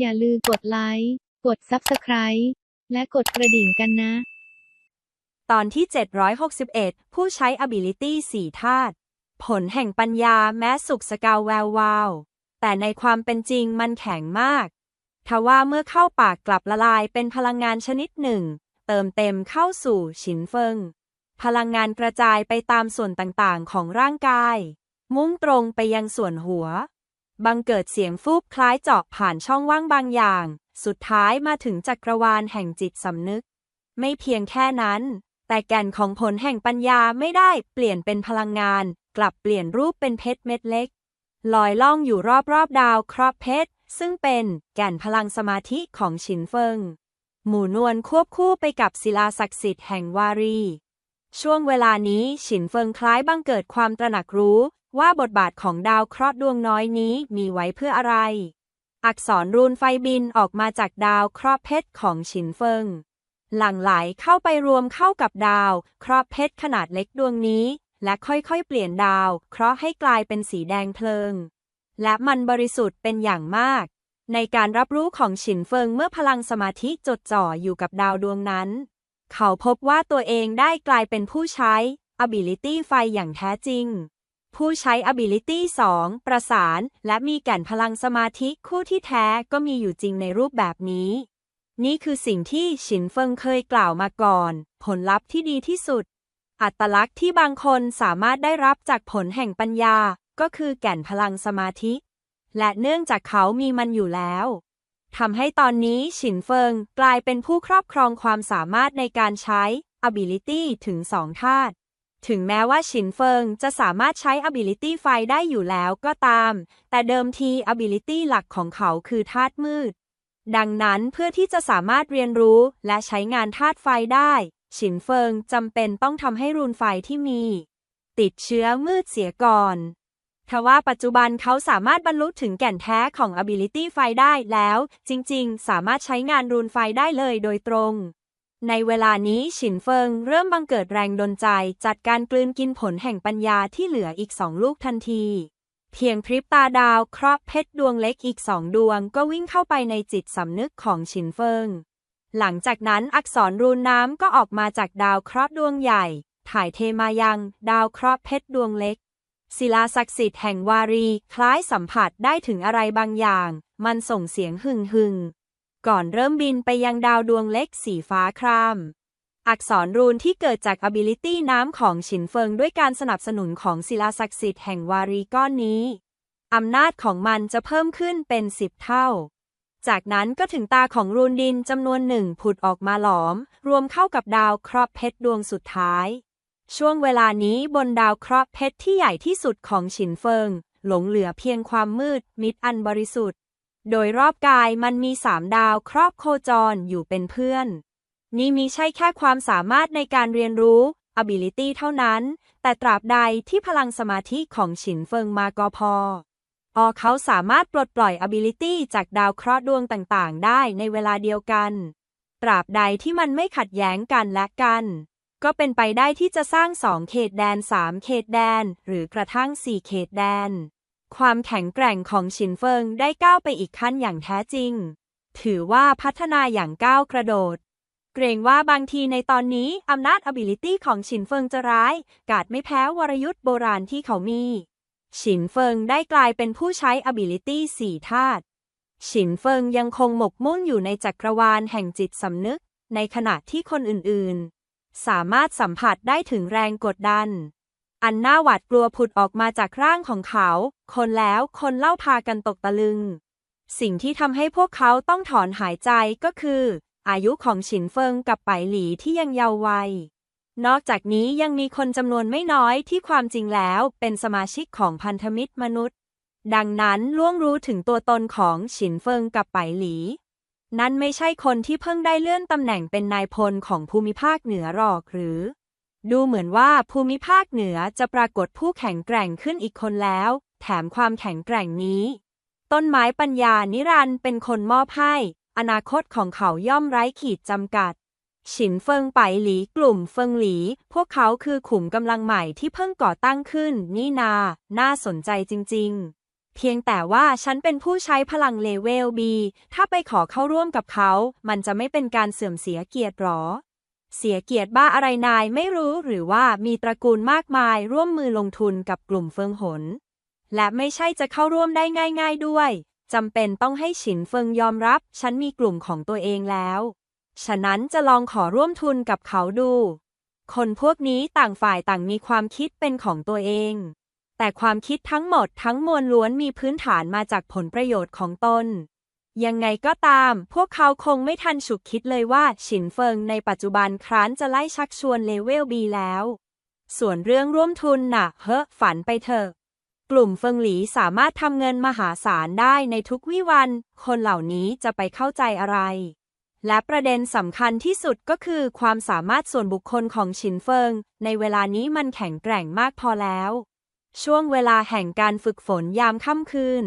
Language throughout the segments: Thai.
อย่าลืมกดไลค์ กด Subscribe และกดกระดิ่งกันนะ ตอนที่ 761 ผู้ใช้ ability 4ธาตุผลแห่งปัญญาแม้สุกสกาวแวววาว แต่ในความเป็นจริงมันแข็งมาก ทว่าเมื่อเข้าปากกลับละลายเป็นพลังงานชนิดหนึ่ง เติมเต็มเข้าสู่ฉินเฟิง พลังงานกระจายไปตามส่วนต่างๆ ของร่างกาย มุ่งตรงไปยังส่วนหัว บังเกิดเสียงฟูบคล้ายเจาะผ่านช่องว่างบางอย่าง สุดท้ายมาถึงจักรวาลแห่งจิตสำนึก ไม่เพียงแค่นั้น แต่แก่นของผลแห่งปัญญาไม่ได้เปลี่ยนเป็นพลังงาน กลับเปลี่ยนรูปเป็นเพชรเม็ดเล็ก ลอยล่องอยู่รอบๆดาวเคราะห์เพชร ซึ่งเป็นแก่นพลังสมาธิของฉินเฟิง หมู่นวลควบคู่ไปกับศิลาศักดิ์สิทธิ์แห่งวารีช่วงเวลานี้ฉินเฟิงคล้ายบังเกิดความตระหนักรู้ ว่าบทบาทของดาวเคราะห์ดวงน้อยนี้มีไว้เพื่ออะไร อักษรรูนไฟบินออกมาจากดาวเคราะห์เพชรของฉินเฟิง หลั่งไหลเข้าไปรวมเข้ากับดาวเคราะห์เพชรขนาดเล็กดวงนี้ และค่อยๆ เปลี่ยนดาว เคราะห์ให้กลายเป็นสีแดงเพลิง และมันบริสุทธิ์เป็นอย่างมาก ในการรับรู้ของฉินเฟิงเมื่อพลังสมาธิจดจ่ออยู่กับดาวดวงนั้น เขาพบว่าตัวเองได้กลายเป็นผู้ใช้ ability ไฟอย่างแท้จริง ผู้ใช้ ability 2 ประสาน และมีแก่นพลังสมาธิคู่ที่แท้ก็มีอยู่จริงในรูปแบบนี้ นี่คือสิ่งที่ฉินเฟิงเคยกล่าวมาก่อน ผลลัพธ์ที่ดีที่สุด อัตลักษณ์ที่บางคนสามารถได้รับจากผลแห่งปัญญา ก็คือแก่นพลังสมาธิ และเนื่องจากเขามีมันอยู่แล้วทำให้ตอนนี้ฉินเฟิงกลายเป็นผู้ครอบครองความสามารถในการใช้ ability ถึงสองธาตุ ถึงแม้ว่าฉินเฟิงจะสามารถใช้ ability ไฟได้อยู่แล้วก็ตาม แต่เดิมที ability หลักของเขาคือธาตุมืด ดังนั้นเพื่อที่จะสามารถเรียนรู้และใช้งานธาตุไฟได้ฉินเฟิงจำเป็นต้องทำให้รูนไฟที่มี ติดเชื้อมืดเสียก่อนทว่าปัจจุบันเขาสามารถบรรลุถึงแก่นแท้ของ ability ไฟได้แล้ว จริง ๆ สามารถใช้งานรูนไฟได้เลยโดยตรง ในเวลานี้ฉินเฟิงเริ่มบังเกิดแรงดลใจ จัดการกลืนกินผลแห่งปัญญาที่เหลืออีกสองลูกทันที เพียงพริบตาดาวคราะห์เพชรดวงเล็กอีกสองดวง ก็วิ่งเข้าไปในจิตสำนึกของฉินเฟิง หลังจากนั้นอักษรรูนน้ำก็ออกมาจากดาวคราะห์ดวงใหญ่ ถ่ายเทมายังดาวคราะห์เพชรดวงเล็ก ศิลาศักดิ์สิทธิ์แห่งวารี คล้ายสัมผัสได้ถึงอะไรบางอย่าง มันส่งเสียงหึ่งหึ่ง ก่อนเริ่มบินไปยังดาวดวงเล็กสีฟ้าคราม อักษรรูนที่เกิดจาก ability น้ำของฉินเฟิงด้วยการสนับสนุนของศิลาศักดิ์สิทธิ์แห่งวารีก้อนนี้ อำนาจของมันจะเพิ่มขึ้นเป็นสิบเท่า จากนั้นก็ถึงตาของรูนดินจำนวนหนึ่งผุดออกมาหลอม รวมเข้ากับดาวคราะห์เพชรดวงสุดท้าย ช่วงเวลานี้บนดาวคราะห์เพชรที่ใหญ่ที่สุดของฉินเฟิง หลงเหลือเพียงความมืดมิดอันบริสุทธิ์ โดยรอบกายมันมีสามดาวครอบโคจรอยู่เป็นเพื่อน นี่มีใช่แค่ความสามารถในการเรียนรู้ ability เท่านั้น แต่ตราบใดที่พลังสมาธิของฉินเฟิงมาก็พอออเขาสามารถปลดปล่อย ability จากดาวเคราะห์ดวงต่างๆ ได้ในเวลาเดียวกัน ตราบใดที่มันไม่ขัดแย้งกันและกัน ก็เป็นไปได้ที่จะสร้างสองเขตแดนสามเขตแดน หรือกระทั่งสี่เขตแดน ความแข็งแกร่งของฉินเฟิงได้ก้าวไปอีกขั้นอย่างแท้จริง ถือว่าพัฒนาอย่างก้าวกระโดด เกรงว่าบางทีในตอนนี้อำนาจ ability ของฉินเฟิงจะร้าย กาดไม่แพ้วรยุทธ์โบราณที่เขามีฉินเฟิงได้กลายเป็นผู้ใช้ ability สี่ธาตุฉินเฟิงยังคงหมกมุ่นอยู่ในจักรวาลแห่งจิตสำนึก ในขณะที่คนอื่นๆ สามารถสัมผัสได้ถึงแรงกดดัน อันน่าหวาดกลัวผุดออกมาจากร่างของเขา คนแล้วคนเล่าพากันตกตะลึง สิ่งที่ทำให้พวกเขาต้องถอนหายใจก็คือ อายุของฉินเฟิงกับไปหลีที่ยังเยาว์วัย นอกจากนี้ยังมีคนจำนวนไม่น้อยที่ความจริงแล้วเป็นสมาชิกของพันธมิตรมนุษย์ ดังนั้นล่วงรู้ถึงตัวตนของฉินเฟิงกับไปหลี นั่นไม่ใช่คนที่เพิ่งได้เลื่อนตำแหน่งเป็นนายพลของภูมิภาคเหนือหรอกหรือ ดูเหมือนว่าภูมิภาคเหนือจะปรากฏผู้แข็งแกร่งขึ้นอีกคนแล้ว แถมความแข็งแกร่งนี้ ต้นไม้ปัญญานิรันเป็นคนมอบให้ อนาคตของเขาย่อมไร้ขีดจำกัด ฉินเฟิงไปหลีกลุ่มเฟิงหลี พวกเขาคือขุมกำลังใหม่ที่เพิ่งก่อตั้งขึ้น นี่นา น่าสนใจจริง ๆ เพียงแต่ว่าฉันเป็นผู้ใช้พลังเลเวล B ถ้าไปขอเข้าร่วมกับเขา มันจะไม่เป็นการเสื่อมเสียเกียรติหรอ เสียเกียรติบ้าอะไรนายไม่รู้หรือว่ามีตระกูลมากมายร่วมมือลงทุนกับกลุ่มเฟิงหน และไม่ใช่จะเข้าร่วมได้ง่าย ๆด้วยจำเป็นต้องให้ฉินเฟิงยอมรับ ฉันมีกลุ่มของตัวเองแล้ว ฉะนั้นจะลองขอร่วมทุนกับเขาดู คนพวกนี้ต่างฝ่ายต่างมีความคิดเป็นของตัวเอง แต่ความคิดทั้งหมดทั้งมวลล้วนมีพื้นฐานมาจากผลประโยชน์ของตน ยังไงก็ตาม พวกเขาคงไม่ทันฉุกคิดเลยว่า ฉินเฟิงในปัจจุบันครั้นจะไล่ชักชวนเลเวลบีแล้ว ส่วนเรื่องร่วมทุนน่ะ เฮ้อฝันไปเถอะ กลุ่มเฟิงหลีสามารถทำเงินมหาศาลได้ในทุกวิวัน คนเหล่านี้จะไปเข้าใจอะไร และประเด็นสำคัญที่สุดก็คือความสามารถส่วนบุคคลของฉินเฟิง ในเวลานี้มันแข็งแกร่งมากพอแล้ว ช่วงเวลาแห่งการฝึกฝนยามค่ำคืน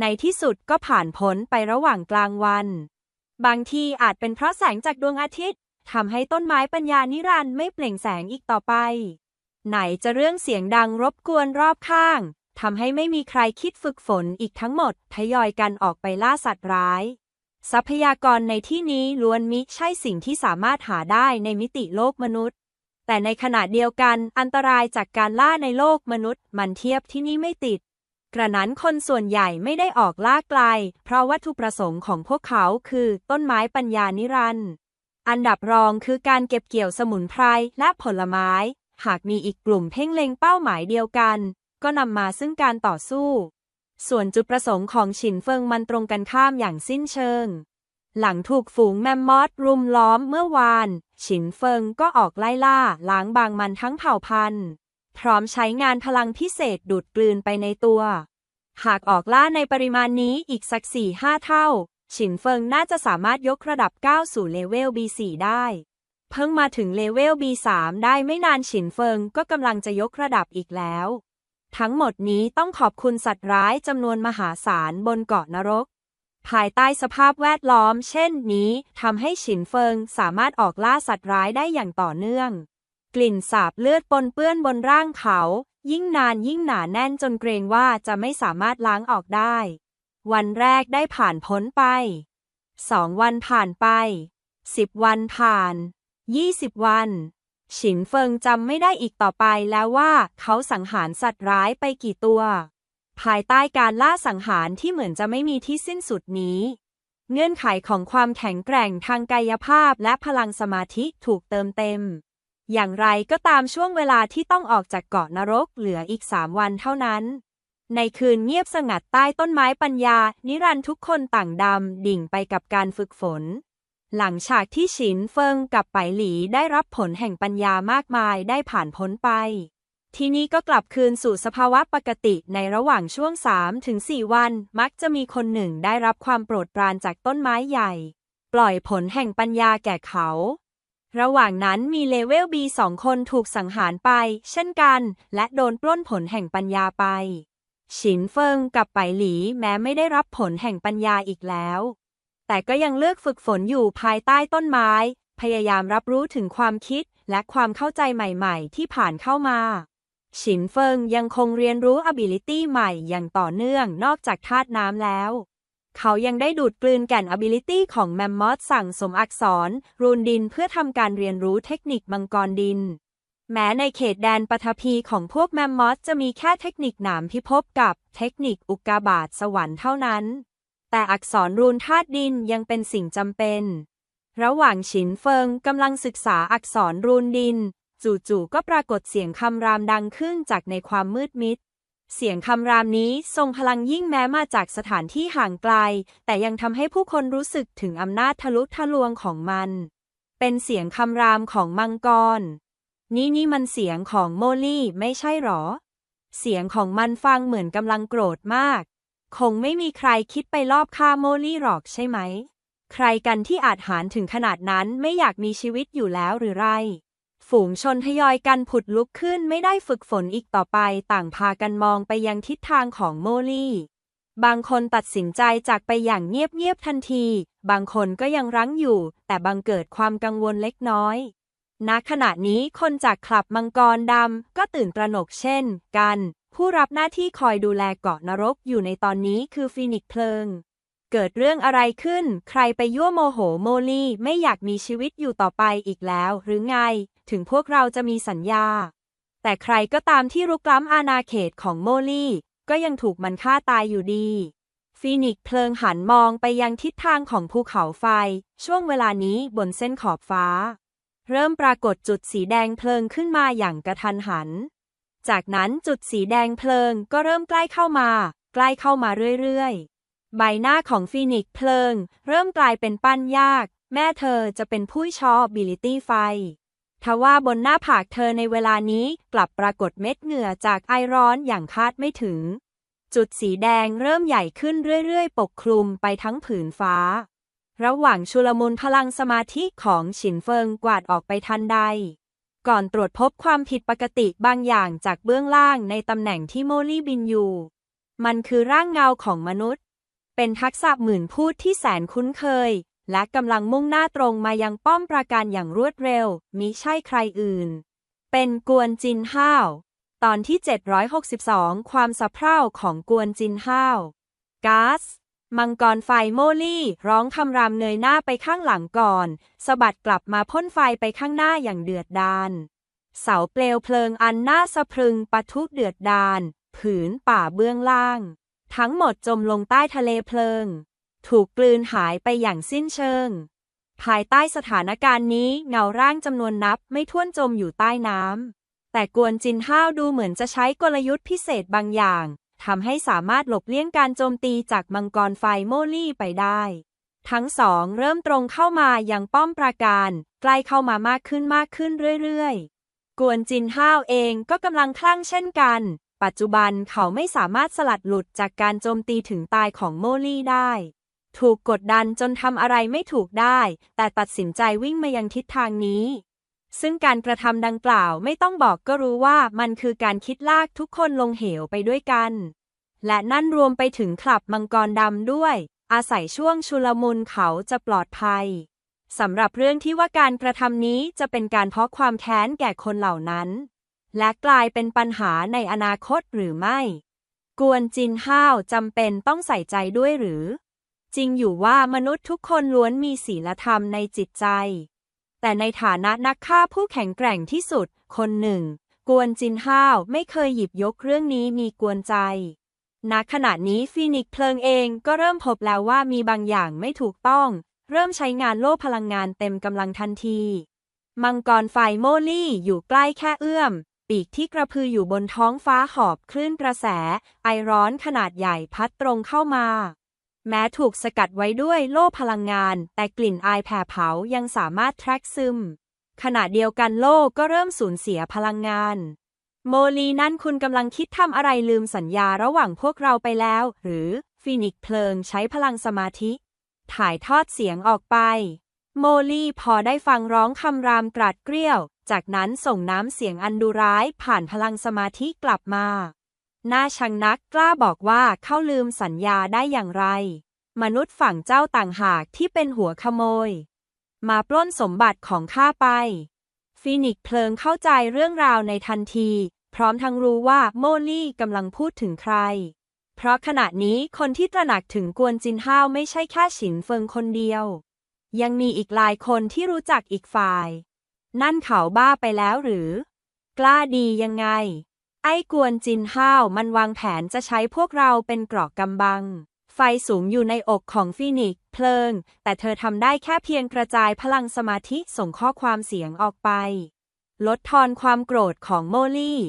ในที่สุดก็ผ่านพ้นไประหว่างกลางวัน บางทีอาจเป็นเพราะแสงจากดวงอาทิตย์ทำให้ต้นไม้ปัญญานิรันดร์ไม่เปล่งแสงอีกต่อไป ไหนจะเรื่องเสียงดังรบกวนรอบข้างทำให้ไม่มีใครคิดฝึกฝนอีกทั้งหมดทยอยกันออกไปล่าสัตว์ร้าย ทรัพยากรในที่นี้ล้วนมิใช่สิ่งที่สามารถหาได้ในมิติโลกมนุษย์ แต่ในขณะเดียวกันอันตรายจากการล่าในโลกมนุษย์ มันเทียบที่นี่ไม่ติด กระนั้นคนส่วนใหญ่ไม่ได้ออกล่าไกล เพราะวัตถุประสงค์ของพวกเขาคือต้นไม้ปัญญานิรันดร์อันดับรองคือการเก็บเกี่ยวสมุนไพรและผลไม้ หากมีอีกกลุ่มเพ่งเล็งเป้าหมายเดียวกัน ก็นำมาซึ่งการต่อสู้ ส่วนจุดประสงค์ของฉินเฟิงมันตรงกันข้ามอย่างสิ้นเชิง หลังถูกฝูงแมมมอสรุมล้อมเมื่อวาน ฉินเฟิงก็ออกไล่ล่าล้างบางมันทั้งเผ่าพันธุ์ พร้อมใช้งานพลังพิเศษดูดกลืนไปในตัว หากออกล่าในปริมาณนี้อีกสักสี่ห้าเท่า ฉินเฟิงน่าจะสามารถยกระดับก้าวสู่เลเวล B4 ได้ เพิ่งมาถึงเลเวล B3 ได้ไม่นานฉินเฟิงก็กำลังจะยกระดับอีกแล้ว ทั้งหมดนี้ต้องขอบคุณสัตว์ร้ายจำนวนมหาศาลบนเกาะนรก ภายใต้สภาพแวดล้อม เช่นนี้ทำให้ฉินเฟิงสามารถออกล่าสัตว์ร้ายได้อย่างต่อเนื่อง กลิ่นสาบเลือดปนเปื้อนบนร่างเขา ยิ่งนานยิ่งหนาแน่นจนเกรงว่าจะไม่สามารถล้างออกได้ วันแรกได้ผ่านพ้นไป สองวันผ่านไป สิบวันผ่านยี่สิบวัน ฉินเฟิงจำไม่ได้อีกต่อไปแล้วว่าเขาสังหารสัตว์ร้ายไปกี่ตัว ภายใต้การล่าสังหารที่เหมือนจะไม่มีที่สิ้นสุดนี้เงื่อนไขของความแข็งแกร่งทางกายภาพและพลังสมาธิถูกเติมเต็ม อย่างไรก็ตามช่วงเวลาที่ต้องออกจากเกาะนรกเหลืออีกสามวันเท่านั้น ในคืนเงียบสงัดใต้ต้นไม้ปัญญา นิรันทุกคนต่างดำ ดิ่งไปกับการฝึกฝน หลังฉากที่ฉินเฟิงกับไปหลีได้รับผลแห่งปัญญามากมายได้ผ่านพ้นไป ทีนี้ก็กลับคืนสู่สภาวะปกติในระหว่างช่วง 3-4 วัน มักจะมีคนหนึ่งได้รับความโปรดปรานจากต้นไม้ใหญ่ ปล่อยผลแห่งปัญญาแก่เขา ระหว่างนั้นมีเลเวล B สองคนถูกสังหารไป เช่นกัน และโดนปล้นผลแห่งปัญญาไป ฉินเฟิงกับไปหลีแม้ไม่ได้รับผลแห่งปัญญาอีกแล้ว แต่ก็ยังเลือกฝึกฝนอยู่ภายใต้ต้นไม้ พยายามรับรู้ถึงความคิดและความเข้าใจใหม่ๆ ที่ผ่านเข้ามาฉินเฟิงยังคงเรียนรู้ ability ใหม่อย่างต่อเนื่องนอกจากธาตุน้ำแล้ว เขายังได้ดูดกลืนแก่น ability ของแมมมอสสั่งสมอักษร รูนดินเพื่อทำการเรียนรู้เทคนิคมังกรดิน แม้ในเขตแดนปฐพีของพวกแมมมอสจะมีแค่เทคนิคหนามพิภพกับเทคนิคอุกกาบาตสวรรค์เท่านั้น แต่อักษรรูนธาตุดินยังเป็นสิ่งจำเป็น ระหว่างฉินเฟิงกำลังศึกษาอักษรรูนดิน จู่ๆก็ปรากฏเสียงคำรามดังขึ้นจากในความมืดมิด เสียงคำรามนี้ทรงพลังยิ่งแม้มาจากสถานที่ห่างไกล แต่ยังทำให้ผู้คนรู้สึกถึงอำนาจทะลุทะลวงของมัน เป็นเสียงคำรามของมังกร นี่นี่มันเสียงของโมลี่ไม่ใช่หรอ เสียงของมันฟังเหมือนกำลังโกรธมาก คงไม่มีใครคิดไปลอบฆ่าโมลี่หรอกใช่ไหม ใครกันที่อาจหารถึงขนาดนั้นไม่อยากมีชีวิตอยู่แล้วหรือไร ฝูงชนทยอยกันผุดลุกขึ้นไม่ได้ฝึกฝนอีกต่อไป ต่างพากันมองไปยังทิศทางของโมลี่ บางคนตัดสินใจจากไปอย่างเงียบๆทันที บางคนก็ยังรั้งอยู่ แต่บางเกิดความกังวลเล็กน้อยณขณะนี้คนจากคลับมังกรดำ ก็ตื่นตระหนกเช่นกัน ผู้รับหน้าที่คอยดูแลเกาะนรกอยู่ในตอนนี้คือฟีนิกเพลิง เกิดเรื่องอะไรขึ้น ใครไปยั่วโมโหโมลี่ ไม่อยากมีชีวิตอยู่ต่อไปอีกแล้ว หรือไง ถึงพวกเราจะมีสัญญา แต่ใครก็ตามที่รุกล้ำอาณาเขตของโมลี่ ก็ยังถูกมันฆ่าตายอยู่ดีฟีนิกซ์เพลิงหันมองไปยังทิศทางของภูเขาไฟ ช่วงเวลานี้บนเส้นขอบฟ้า เริ่มปรากฏจุดสีแดงเพลิงขึ้นมาอย่างกระทันหัน จากนั้นจุดสีแดงเพลิงก็เริ่มใกล้เข้ามา ใกล้เข้ามาเรื่อยๆ ใบหน้าของฟีนิกซ์เพลิง เริ่มกลายเป็นปั้นยาก แม่เธอจะเป็นผู้ชอบบิลิตี้ไฟ ทว่าบนหน้าผากเธอในเวลานี้กลับปรากฏเม็ดเหงื่อจากไอร้อนอย่างคาดไม่ถึง จุดสีแดงเริ่มใหญ่ขึ้นเรื่อยๆ ปกคลุมไปทั้งผืนฟ้า ระหว่างชุลมุนพลังสมาธิของฉินเฟิงกวาดออกไปทันใด ก่อนตรวจพบความผิดปกติบางอย่างจากเบื้องล่างในตำแหน่งที่โมลี่บินอยู่ มันคือร่างเงาของมนุษย์ เป็นทักษะหมื่นพูดที่แสนคุ้นเคย และกำลังมุ่งหน้าตรงมายังป้อมปราการอย่างรวดเร็ว มิใช่ใครอื่น เป็นกวนจินห้าว ตอนที่ 762 ความสะเพร่าของกวนจินห้าวก๊าซมังกรไฟโมลี่ ร้องคำรามเงยหน้าไปข้างหลังก่อนสะบัดกลับมาพ่นไฟไปข้างหน้าอย่างเดือดดาลเสาเปลวเพลิงอันน่าสะพรึงปะทุเดือดดาลผืนป่าเบื้องล่าง ทั้งหมดจมลงใต้ทะเลเพลิง ถูกกลืนหายไปอย่างสิ้นเชิง ภายใต้สถานการณ์นี้เงาร่างจำนวนนับไม่ถ้วนจมอยู่ใต้น้ำ แต่กวนจินห้าวดูเหมือนจะใช้กลยุทธ์พิเศษบางอย่างทำให้สามารถหลบเลี่ยงการโจมตีจากมังกรไฟโมลี่ไปได้ ทั้งสองเริ่มตรงเข้ามายังป้อมปราการ ใกล้เข้ามามากขึ้นมากขึ้นเรื่อยๆ กวนจินห้าวเองก็กำลังคลั่งเช่นกัน ปัจจุบันเขาไม่สามารถสลัดหลุดจากการโจมตีถึงตายของโมลี่ได้ ถูกกดดันจนทำอะไรไม่ถูกได้ แต่ตัดสินใจวิ่งมายังทิศทางนี้ ซึ่งการกระทำดังกล่าวไม่ต้องบอกก็รู้ว่ามันคือการคิดลากทุกคนลงเหวไปด้วยกัน และนั่นรวมไปถึงคลับมังกรดำด้วย อาศัยช่วงชุลมุนเขาจะปลอดภัยสำหรับเรื่องที่ว่าการกระทำนี้จะเป็นการเพราะความแค้นแก่คนเหล่านั้น และกลายเป็นปัญหาในอนาคตหรือไม่ กวนจินห้าวจำเป็นต้องใส่ใจด้วยหรือ จริงอยู่ว่ามนุษย์ทุกคนล้วนมีศีลธรรมในจิตใจ แต่ในฐานะนักฆ่าผู้แข็งแกร่งที่สุด คนหนึ่ง กวนจินห้าวไม่เคยหยิบยกเรื่องนี้มีกวนใจณขณะนี้ฟีนิกเพลิงเองก็เริ่มพบแล้วว่ามีบางอย่างไม่ถูกต้อง เริ่มใช้งานโล่พลังงานเต็มกำลังทันที มังกรไฟโมลี่อยู่ใกล้แค่เอื้อม ปีกที่กระพืออยู่บนท้องฟ้าหอบคลื่นกระแส ไอร้อนขนาดใหญ่พัดตรงเข้ามา แม้ถูกสกัดไว้ด้วยโล่พลังงาน แต่กลิ่นอายแผ่เผายังสามารถแทรกซึม ขณะเดียวกันโล่ก็เริ่มสูญเสียพลังงาน โมลีนั่นคุณกำลังคิดทำอะไรลืมสัญญาระหว่างพวกเราไปแล้ว หรือฟีนิกเพลิงใช้พลังสมาธิ ถ่ายทอดเสียงออกไป โมลี่พอได้ฟังร้องคำรามกราดเกรี้ยว จากนั้นส่งน้ำเสียงอันดุร้ายผ่านพลังสมาธิกลับมา หน้าชังนักกล้าบอกว่าเขาลืมสัญญาได้อย่างไร มนุษย์ฝั่งเจ้าต่างหากที่เป็นหัวขโมย มาปล้นสมบัติของข้าไปฟีนิกเพลิงเข้าใจเรื่องราวในทันที พร้อมทั้งรู้ว่าโมลี่กำลังพูดถึงใคร เพราะขณะนี้คนที่ตระหนักถึงกวนจินห้าวไม่ใช่แค่ฉินเฟิงคนเดียว ยังมีอีกหลายคนที่รู้จักอีกฝ่าย นั่นเขาบ้าไปแล้วหรือ กล้าดียังไง ไอ้กวนจินห้าวมันวางแผนจะใช้พวกเราเป็นเกราะกำบัง ไฟสูงอยู่ในอกของฟีนิกเพลิง แต่เธอทำได้แค่เพียงกระจายพลังสมาธิส่งข้อความเสียงออกไป ลดทอนความโกรธของโมลี่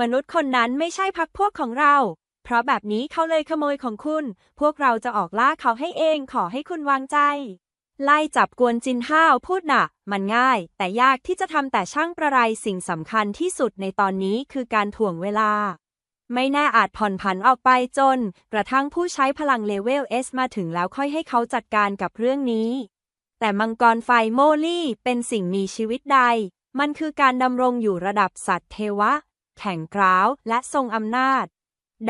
มนุษย์คนนั้นไม่ใช่พักพวกของเรา เพราะแบบนี้เขาเลยขโมยของคุณ พวกเราจะออกล่าเขาให้เองขอให้คุณวางใจ ไล่จับกวนจินห้าวพูดหนะมันง่าย แต่ยากที่จะทำแต่ช่างประไรสิ่งสำคัญที่สุดในตอนนี้คือการถ่วงเวลา ไม่แน่อาจผ่อนผันออกไปจน กระทั่งผู้ใช้พลังเลเวล S มาถึงแล้วค่อยให้เขาจัดการกับเรื่องนี้ แต่มังกรไฟโมลี่เป็นสิ่งมีชีวิตใด มันคือการดำรงอยู่ระดับสัตว์เทวะ แข็งกร้าวและทรงอำนาจ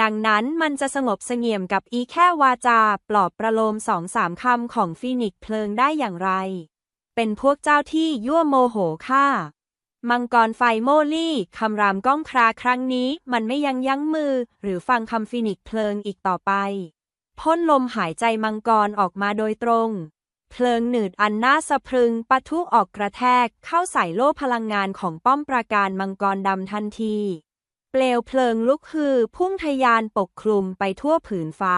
ดังนั้นมันจะสงบเสงี่ยมกับอีแค่วาจา ปลอบประโลมสองสามคำของฟีนิกเพลิงได้อย่างไร เป็นพวกเจ้าที่ยั่วโมโหข้ามังกรไฟโมลี่คำรามก้องคราครั้งนี้ มันไม่ยังยั้งมือ หรือฟังคำฟินิกเพลิงอีกต่อไป พ่นลมหายใจมังกรออกมาโดยตรง เพลิงหนืดอันน่าสะพรึงปะทุออกกระแทกเข้าใส่โล่พลังงานของป้อมปราการมังกรดำทันที เปลวเพลิงลุกฮือพุ่งทะยานปกคลุมไปทั่วผืนฟ้า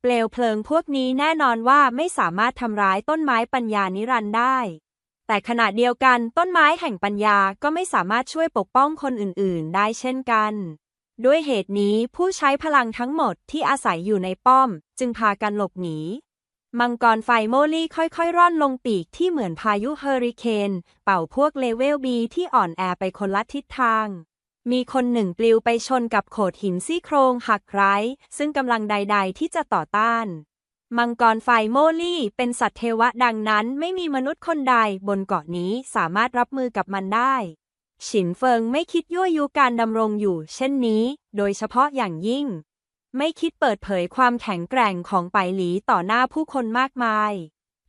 เปลวเพลิงพวกนี้แน่นอนว่าไม่สามารถทำร้ายต้นไม้ปัญญานิรันดร์ได้ แต่ขณะเดียวกันต้นไม้แห่งปัญญาก็ไม่สามารถช่วยปกป้องคนอื่น ๆ ได้เช่นกัน ด้วยเหตุนี้ผู้ใช้พลังทั้งหมดที่อาศัยอยู่ในป้อม จึงพากันหลบหนีมังกรไฟโมลี่ค่อยๆ ร่อนลงปีกที่เหมือนพายุเฮอริเคน เป่าพวกเลเวลบีที่อ่อนแอไปคนละทิศทาง มีคนหนึ่งปลิวไปชนกับโขดหินซี่โครงหักไร้ ซึ่งกำลังใด ๆ ที่จะต่อต้าน มังกรไฟโมลี่ เป็นสัตว์เทวะดังนั้นไม่มีมนุษย์คนใดบนเกาะนี้สามารถรับมือกับมันได้ ฉินเฟิงไม่คิดยั่วยุการดำรงอยู่ เช่นนี้ โดยเฉพาะอย่างยิ่ง ไม่คิดเปิดเผยความแข็งแกร่งของไปหลีต่อหน้าผู้คนมากมาย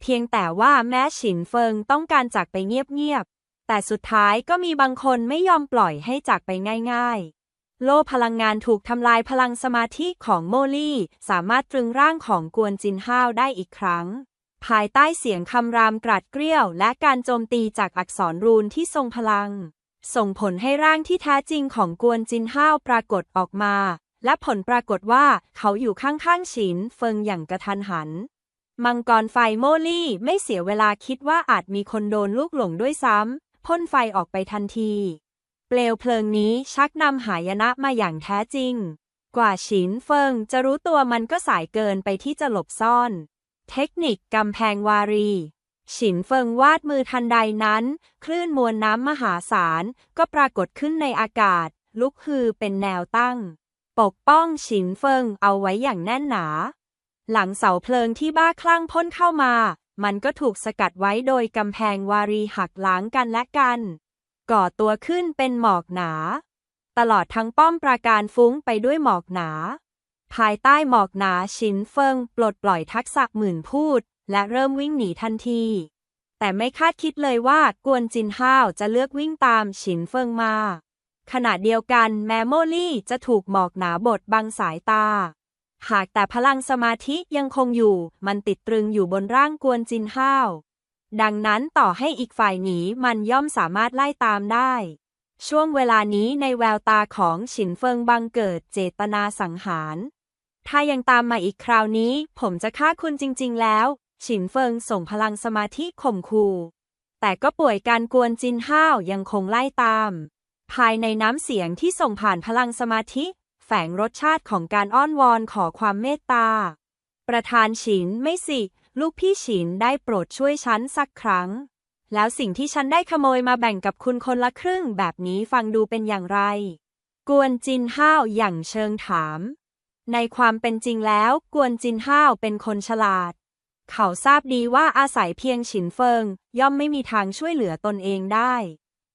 เพียงแต่ว่าแม้ฉินเฟิงต้องการจากไปเงียบๆ แต่สุดท้ายก็มีบางคนไม่ยอมปล่อยให้จากไปง่าย ๆโล่พลังงานถูกทำลายพลังสมาธิของโมลี่ สามารถตรึงร่างของกวนจินห้าวได้อีกครั้ง ภายใต้เสียงคำรามกรัดเกรี้ยว และการโจมตีจากอักษรรูนที่ทรงพลัง ส่งผลให้ร่างที่แท้จริงของกวนจินห้าวปรากฏออกมา และผลปรากฏว่าเขาอยู่ข้างๆฉินเฟิงอย่างกระทันหัน มังกรไฟโมลี่ไม่เสียเวลาคิดว่าอาจมีคนโดนลูกหลงด้วยซ้ำ พ่นไฟออกไปทันที เปลวเพลิงนี้ชักนำหายนะมาอย่างแท้จริง กว่าฉินเฟิงจะรู้ตัวมันก็สายเกินไปที่จะหลบซ่อน เทคนิคกำแพงวารีฉินเฟิงวาดมือทันใดนั้น คลื่นมวลน้ำมหาศาล ก็ปรากฏขึ้นในอากาศ ลุกฮือเป็นแนวตั้ง ปกป้องฉินเฟิงเอาไว้อย่างแน่นหนา หลังเสาเพลิงที่บ้าคลั่งพ่นเข้ามา มันก็ถูกสกัดไว้โดยกำแพงวารีหักล้างกันและกัน ก่อตัวขึ้นเป็นหมอกหนา ตลอดทั้งป้อมปราการฟุ้งไปด้วยหมอกหนา ภายใต้หมอกหนาชินเฟิงปลดปล่อยทักษะหมื่นพูด และเริ่มวิ่งหนีทันที แต่ไม่คาดคิดเลยว่ากวนจินห้าวจะเลือกวิ่งตามชินเฟิงมาขณะเดียวกันแมโมลี่จะถูกหมอกหนาบดบังสายตา หากแต่พลังสมาธิยังคงอยู่ มันติดตรึงอยู่บนร่างกวนจินห้าว ดังนั้นต่อให้อีกฝ่ายหนีมันย่อมสามารถไล่ตามได้ ช่วงเวลานี้ในแววตาของฉินเฟิงบังเกิดเจตนาสังหาร ถ้ายังตามมาอีกคราวนี้ ผมจะฆ่าคุณจริง ๆ แล้ว ฉินเฟิงส่งพลังสมาธิข่มขู่แต่ก็ป่วยการกวนจินห้าวยังคงไล่ตาม ภายในน้ำเสียงที่ส่งผ่านพลังสมาธิ ฝงรสชาติของการอ้อนวอนขอความเมตตา ประธานฉินไม่สิ ลูกพี่ฉินได้โปรดช่วยฉันสักครั้ง แล้วสิ่งที่ฉันได้ขโมยมาแบ่งกับคุณคนละครึ่งแบบนี้ฟังดูเป็นอย่างไร กวนจินห้าวอย่างเชิงถาม ในความเป็นจริงแล้ว กวนจินห้าวเป็นคนฉลาด เขาทราบดีว่าอาศัยเพียงฉินเฟิง ย่อมไม่มีทางช่วยเหลือตนเองได้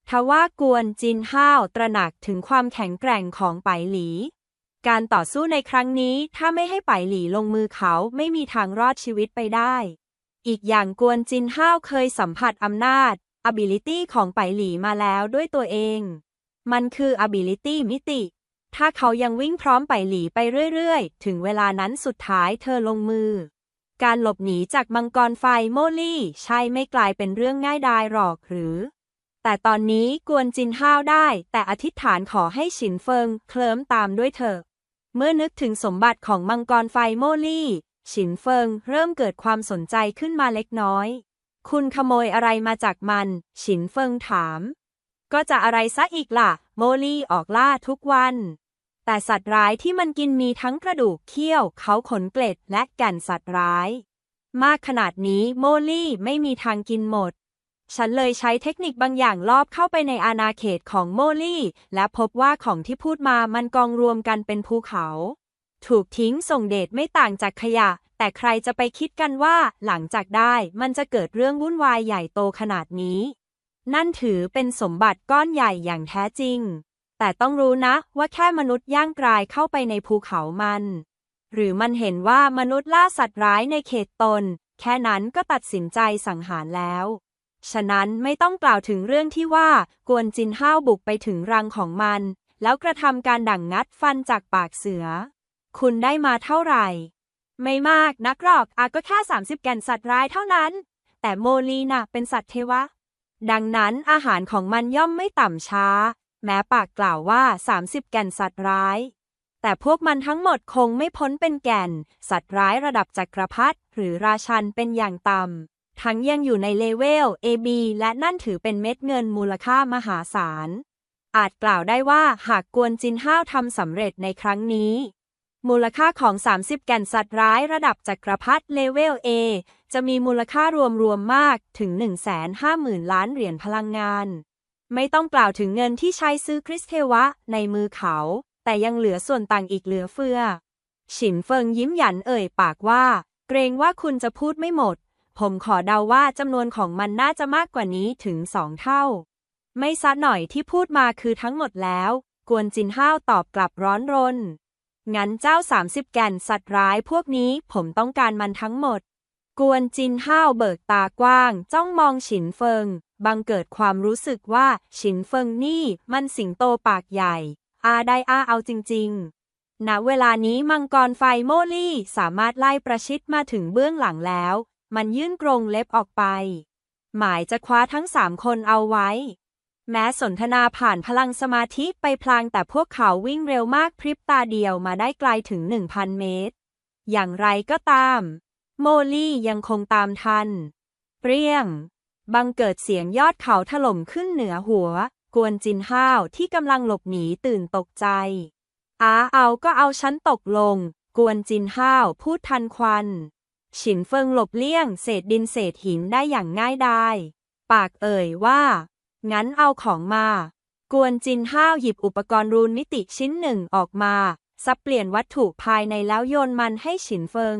ทว่ากวนจินห้าวตระหนักถึงความแข็งแกร่งของไปหลี การต่อสู้ในครั้งนี้ถ้าไม่ให้ไปหลีลงมือเขาไม่มีทางรอดชีวิตไปได้ อีกอย่างกวนจินห้าวเคยสัมผัสอำนาจ ability ของไปหลีมาแล้วด้วยตัวเอง มันคือ ability มิติ ถ้าเขายังวิ่งพร้อมไปหลีไปเรื่อยๆ ถึงเวลานั้นสุดท้ายเธอลงมือ การหลบหนีจากมังกรไฟโมลี่ ใช่ไม่กลายเป็นเรื่องง่ายดายหรอกหรือ แต่ตอนนี้กวนจินห้าวได้ แต่อธิษฐานขอให้ฉินเฟิง เคลิ้มตามด้วยเถอะ เมื่อนึกถึงสมบัติของมังกรไฟโมลี่ ฉินเฟิงเริ่มเกิดความสนใจขึ้นมาเล็กน้อย คุณขโมยอะไรมาจากมัน ฉินเฟิงถาม ก็จะอะไรซะอีกล่ะ โมลี่ออกล่าทุกวัน แต่สัตว์ร้ายที่มันกินมีทั้งกระดูกเขี้ยว เขาขนเกล็ดและแก่นสัตว์ร้าย มากขนาดนี้โมลี่ไม่มีทางกินหมด ฉันเลยใช้เทคนิคบางอย่างลอบเข้าไปในอาณาเขตของโมลี่ และพบว่าของที่พูดมามันกองรวมกันเป็นภูเขา ถูกทิ้งส่งเดชไม่ต่างจากขยะ แต่ใครจะไปคิดกันว่าหลังจากได้มันจะเกิดเรื่องวุ่นวายใหญ่โตขนาดนี้ นั่นถือเป็นสมบัติก้อนใหญ่อย่างแท้จริง แต่ต้องรู้นะว่าแค่มนุษย์ย่างกรายเข้าไปในภูเขามัน หรือมันเห็นว่ามนุษย์ล่าสัตว์ร้ายในเขตตน แค่นั้นก็ตัดสินใจสังหารแล้ว ฉะนั้นไม่ต้องกล่าวถึงเรื่องที่ว่ากวนจินห้าวบุกไปถึงรังของมัน แล้วกระทำการดั่งงัดฟันจากปากเสือ คุณได้มาเท่าไหร่ ไม่มากนักหรอกอาก็แค่ 30 แก่นสัตว์ร้ายเท่านั้น แต่โมลีน่ะเป็นสัตว์เทวะ ดังนั้นอาหารของมันย่อมไม่ต่ำช้า แม้ปากกล่าวว่า 30 แก่นสัตว์ร้าย แต่พวกมันทั้งหมดคงไม่พ้นเป็นแก่น สัตว์ร้ายระดับจักรพรรดิหรือราชันเป็นอย่างต่ำ ทั้งยังอยู่ในเลเวล AB และนั่นถือเป็นเม็ดเงินมูลค่ามหาศาล อาจกล่าวได้ว่าหากกวนจินห้าวทำสำเร็จในครั้งนี้ มูลค่าของ 30 แก่นสัตว์ร้ายระดับจักรพรรดิเลเวล A จะมีมูลค่ารวมรวมๆมากถึง 150,000 ล้านเหรียญพลังงาน ไม่ต้องกล่าวถึงเงินที่ใช้ซื้อคริสเทวะในมือเขา แต่ยังเหลือส่วนต่างอีกเหลือเฟือ ฉินเฟิงยิ้มหยันเอ่ยปากว่า เกรงว่าคุณจะพูดไม่หมด ผมขอเดาว่าจำนวนของมันน่าจะมากกว่านี้ถึงสองเท่า ไม่ซะหน่อยที่พูดมาคือทั้งหมดแล้ว กวนจินห้าวตอบกลับร้อนรน งั้นเจ้า30แก่นสัตว์ร้ายพวกนี้ผมต้องการมันทั้งหมด กวนจินห้าวเบิกตากว้าง จ้องมองฉินเฟิง บังเกิดความรู้สึกว่าฉินเฟิงนี่มันสิงโตปากใหญ่ อาได้อาเอาจริง ๆณเวลานี้มังกรไฟโมลี่สามารถไล่ประชิดมาถึงเบื้องหลังแล้ว มันยื่นกรงเล็บออกไป หมายจะคว้าทั้งสามคนเอาไว้ แม้สนทนาผ่านพลังสมาธิไปพลางแต่พวกเขาวิ่งเร็วมากพริบตาเดียวมาได้ไกลถึง 1,000 เมตร อย่างไรก็ตาม โมลี่ยังคงตามทัน เปรี้ยง บังเกิดเสียงยอดเขาถล่มขึ้นเหนือหัว กวนจินห้าวที่กำลังหลบหนีตื่นตกใจ อาเอาก็เอาฉันตกลง กวนจินห้าวพูดทันควัน ฉินเฟิงหลบเลี่ยง เศษดินเศษหินได้อย่างง่ายดาย ปากเอ่ยว่า งั้นเอาของมา กวนจินห้าวหยิบอุปกรณ์รูนมิติชิ้นหนึ่งออกมาสับเปลี่ยนวัตถุภายในแล้วโยนมันให้ฉินเฟิง